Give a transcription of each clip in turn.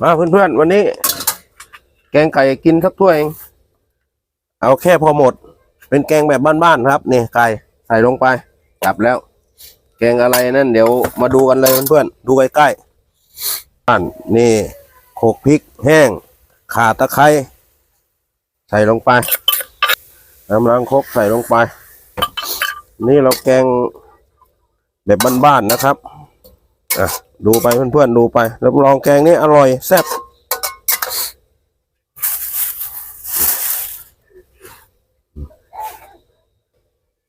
มาเพื่อนๆวันนี้ แกงไก่กินสักถ้วยเองเอาแค่พอหมด เป็นแกงแบบบ้านๆครับนี่ไก่ใส่ลงไปจับแล้ว แกงอะไรนั่นเดี๋ยวมาดูกันเลยเพื่อนๆดูใกล้ๆบ้านนี่โขกพริกแห้ง ข่าตะไคร้ใส่ลงไปน้ำล้างคกใส่ลงไป นี่เราแกงแบบบ้านๆนะครับอะ ดูไปเพื่อนๆดูไปรับรองแกงนี้อร่อยแซ่บ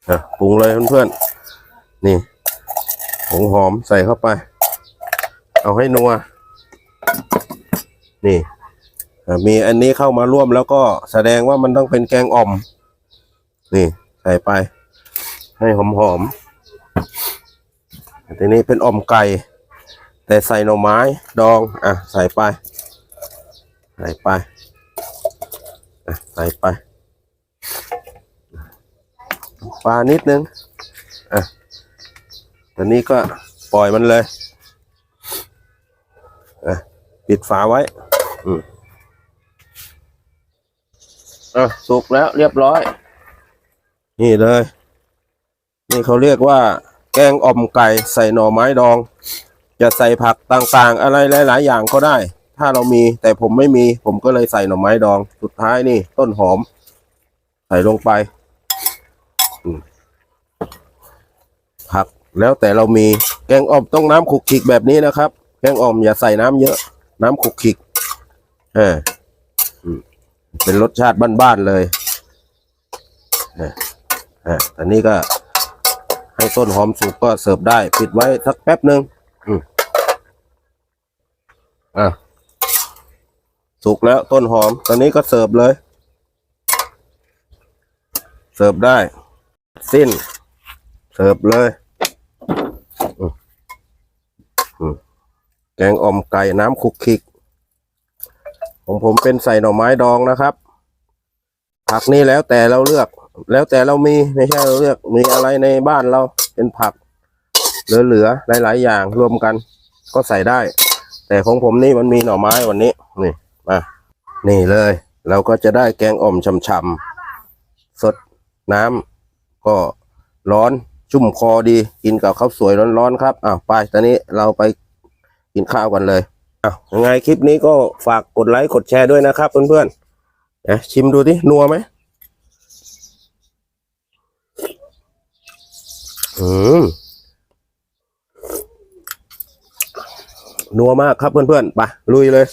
อะปรุงเลยเพื่อนๆนี่ผงหอมใส่เข้าไป เอาให้นัว นี่มีอันนี้เข้ามาร่วมแล้วก็แสดงว่ามันต้องเป็นแกงอ่อม นี่ ใส่ไป ให้หอมหอมๆทีนี้เป็นอ่อมไก่ แต่ใส่หน่อไม้ดอง อะ ใส่ไป ใส่ไป อะ ใส่ไป ปลานิดนึง อะตอนนี้ก็ปล่อยมันเลย อะ ปิดฝาไว้ อืมอะ สุกแล้วเรียบร้อย นี่เลย นี่เขาเรียกว่า แกงอ่อมไก่ใส่หน่อไม้ดอง จะใส่ผักต่างๆ อะไรหลาย ๆ อย่างก็ได้ ถ้าเรามีแต่ผมไม่มีผมก็เลยใส่หน่อไม้ดอง สุดท้ายนี่ ต้นหอม ใส่ลงไปผักแล้วแต่เรามีแกงอ่อมต้องน้ำขุกขิกแบบนี้นะครับ แกงอ่อมอย่าใส่น้ำเยอะ น้ำขุกขิกเอออืมเป็นรสชาติบ้านๆเลยอะอันนี้ก็ให้ต้นหอมสุกก็เสิร์ฟได้ ปิดไว้สักแป๊บหนึ่ง อะสุกแล้วต้นหอม ตอนนี้ก็เสิร์ฟเลย เสิร์ฟได้ สิ้น เสิร์ฟเลยแกงอ่อมไก่น้ำคุกคิก ของผมเป็นใส่หน่อไม้ดองนะครับผักนี่แล้วแต่เราเลือก แล้วแต่เรามีไม่ใช่เราเลือกมีอะไรในบ้านเราเป็นผัก เหลือๆหลาย ๆ อย่างรวมกัน ก็ใส่ได้ แต่ของผมนี่มันมีหน่อไม้วันนี้ นี่มานี่เลย เราก็จะได้แกงอ่อมฉ่ำๆสดน้ำก็ร้อนชุ่มคอดี กินกับข้าวสวยร้อนๆครับอ้าวไปตอนนี้เราไปกินข้าวกันเลยอ้าวยังไงคลิปนี้ก็ฝากกดไลค์กดแชร์ด้วยนะครับเพื่อนๆเอ๊ะชิมดูดินัวไหมอืม นัวมากครับเพื่อนๆไปลุยเลย